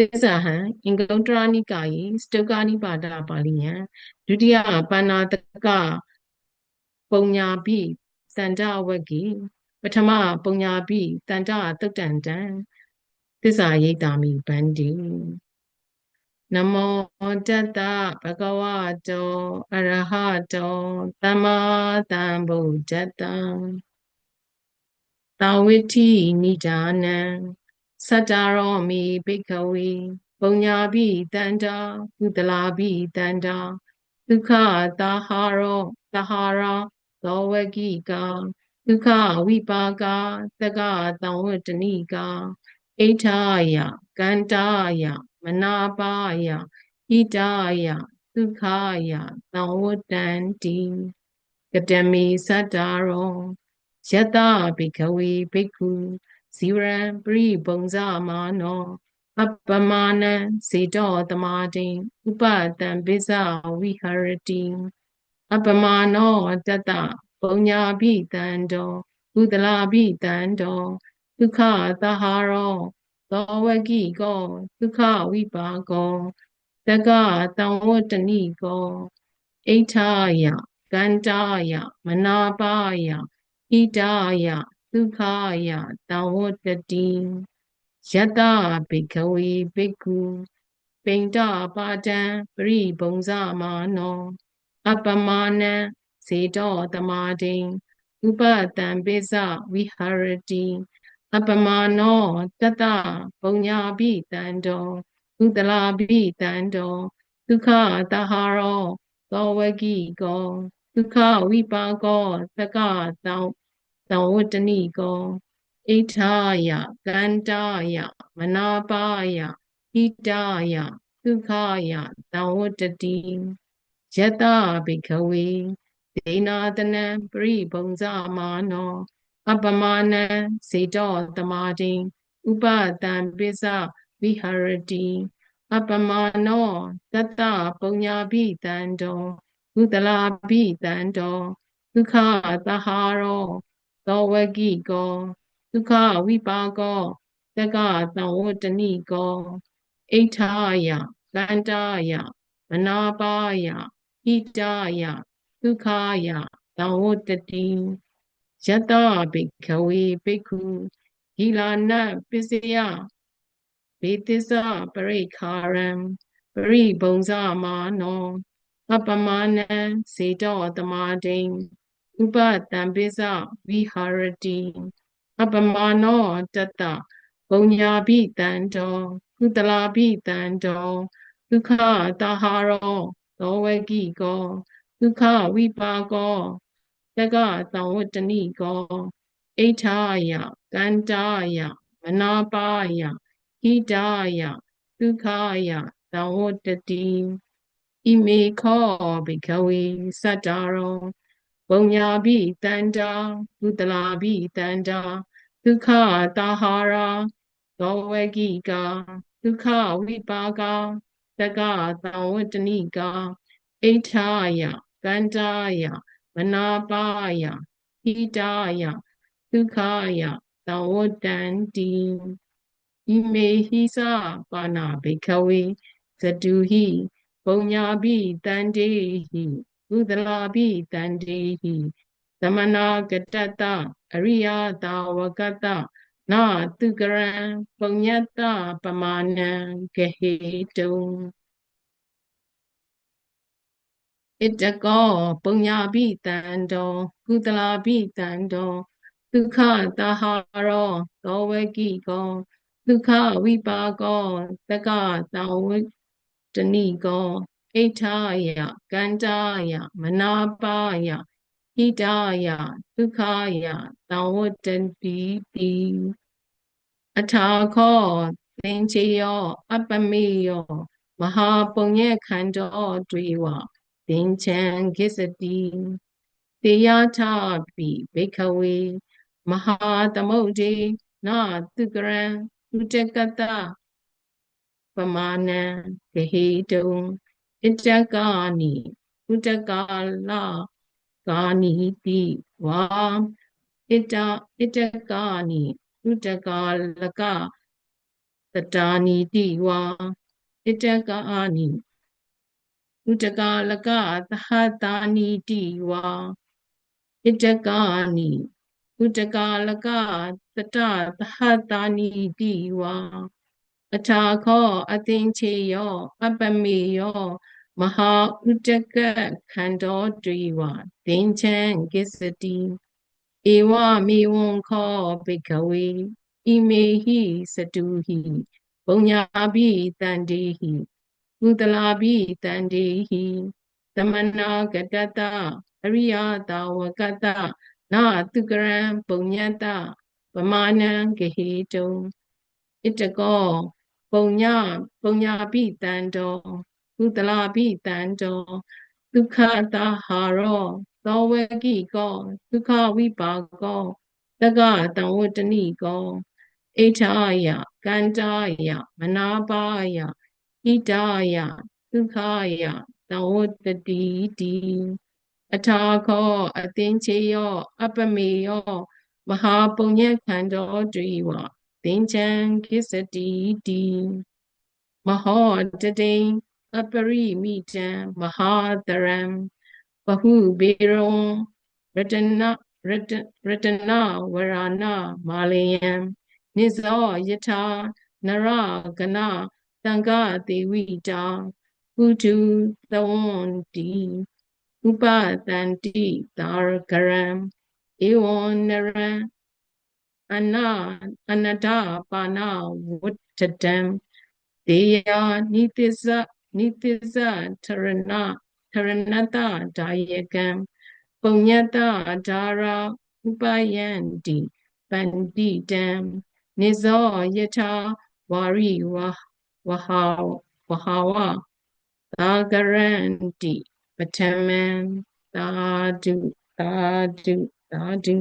သစ္စာဟံအင်္ဂုတ္တရနိကာယစတုကာနိပါဒပါဠိယံဒုတိယပဏာတကပုံညာပိစန္ဒဝဂ္ဂိပထမပုံညာပိတန္တတုတ်တန်တံသစ္စာရိတ်တာမိဗန္တိနမောတတ္တဘဂဝတောအရဟတောသမ္မာသမ္ဗုဒ္ဓတ္တသာဝိတိနိဒာနံ စတ္တရောမိဘိကဝေပုံညာပိတန္တာကုသလာပိတန္တာဒုက္ခတာဟာရောတဟာရာသောဝကိကာဒုက္ခဝိပါကသကတံဝတ္တနိကာအိဋ္ဌာယကန္တာယမနာပါယဣတာယဒုက္ခယသံဝတ္တန္တိကတမေသတ္တာရောယတဘိကဝေဘိက္ခု ဇီဝရံပရိပုံဇမာနောအပမာနံစေတောတမာတိဥပတံပိဇဝိဟရတိအပမာနောတတပုံညာပိတံတောကုသလာပိတံတောဒုက္ခသဟာရောသောဝကိကောဒုက္ခဝိပါကောတကတံဝတ္တနိကောအိဋ္ဌာယကန္တာယမနာပါယဣတာယ ဒုက္ခယတံဝတ္တတိယတဘိကဝေဘိက္ခုပိန္ဒပါတံပရိဘုံဇမာနော အပမာနံစေတောတမာတိဥပတံပိစဝိဟရတိအပမာနောတတပုံညာပိတံတောဥတလာပိတံတောဒုက္ခတဟာရောသောဝကိကောဒုက္ခဝိပါကောသကတော သံဝတ္တနိကောဣထာယကန္တာယမနာပါယဣတာယဒုက္ခယသံဝတ္တတိယတဘိခဝေဒေနာတနံပရိဘုံဇမာနောအပမာနံစေတောတမာတိဥပတံပိစဝိဟရတိအပမာနောတတပုံညာပိတံတောကုသလာပိတံတောဒုက္ခသဟာရော သောဝကိကောဒုက္ခဝိပါကောတကသံဝတ္တနိကောအိဋ္ဌာယကန္တာယမနာပါယဣတာယဒုက္ခယသံဝတ္တတိယတဘိခဝေဘိက္ခုဂီလာနပစ္စယဘေသစ္စပရိခာရံပရိဘုံဇမာနောအပမနံစေတောတမာတိ ဥပတံပိစဝိဟာရတိအပမာနောတတပုံညာပိတံတောကုတလာပိတံတောဒုက္ခတဟာရောသောဝကိကောဒုက္ခဝိပါကောတကသံဝတ္တနိကောအိဋ္ဌာယကန္တာယမနာပါယဣတာယဒုက္ခယသံဝတ္တတိဣမေခောဘိခဝေစတ္တာရော ပုံညာပိတန္တာကုတလာပိတန္တာဒုက္ခတာဟာရာသောဝကိကာဒုက္ခဝိပါကတကသံဝတ္တနိကာအိဋ္ဌာယကန္တာယမနာပါယဟိတာယဒုက္ခယသံဝတ္တန္တိဣမေဟိသပါဏဘိခဝေဇတုဟိပုံညာပိတန္တေဟိ ကုသလာပိတန္တေဟိသမနာကတတအရိယတာဝကတနာတုကရံပုံညတပမာဏံဂဟေတုံဣတကောပုံညာပိတန္တောကုသလာပိတန္တောဒုက္ခတဟာရောသောဝကိကောဒုက္ခဝိပါကောတကတံဝတ္တနိကော အိဋ္ဌာယကန္တာယမနာပါယဣတာယဒုက္ခယတံဝတ္တတိတိအထာခောသင်္ချေယောအပမေယောမဟာပုံညေခန္တောတွေဝသင်္ချံကိစတိတေယထာပိဘိခဝေမဟာသမုဒ္ဒေနာတုကရံဥတကတပမာဏံဂဟိတုံ ဣတကာနိဥတကာလကာနိတိဝါဣတဣတကာနိဥတကာလကတတာနီတိဝါဣတကာနိဥတကာလကသဟတာနီတိဝါဣတကာနိဥတကာလကတတသဟတာနီတိဝါ အထာခောအသင်္ချေယောအပမေယောမဟာဥတကခန္တောတွေဝသင်္ချံကိစ္စတိဧဝမေဝံခောဘိကဝေဣမေဟိစတုဟိပုံညာပိတန္တိဟိကုသလာပိတန္တိဟိသမနာကတတအရိယတာဝကတနာတုကရံပုံညတပမာဏံဂဟေတုံဣတကော ပုံညပုံညာပိတန္တောကုသလာပိတန္တောဒုက္ခတာဟာရောသောဝကိကောဒုက္ခဝိပါကောတက္ကတံဝတ္တနိကောဣထာယကန္တာယမနာပါယဣတာယဒုက္ခယတံဝတ္တတိတိအထာခောအသင်္ချေယော အပမေယော မဟာပုညခန္တောတွေဝ သင်္ချံခိစတိတိမဟောတတိအပရိမိတံမဟာတရံဘဟုဘေရောရတနာရတရတနာဝရဏမာလယံနိဇောယထာနရဂနတံဃတေဝိတာပုထုသဝန္တိဥပတန္တိတာရကရံဧဝံနရံ အနာအနတပါဏဝတ္တတံတေယနိတိဇနိတိဇထရဏထရဏတဒါယကံပုံညတဒါရာဥပယန္တိပန္တိတံနိဇောယထာဝါရိဝဝဟာဝဟာဝသာဂရန္တိပထမံသာဓုသာဓုသာဓု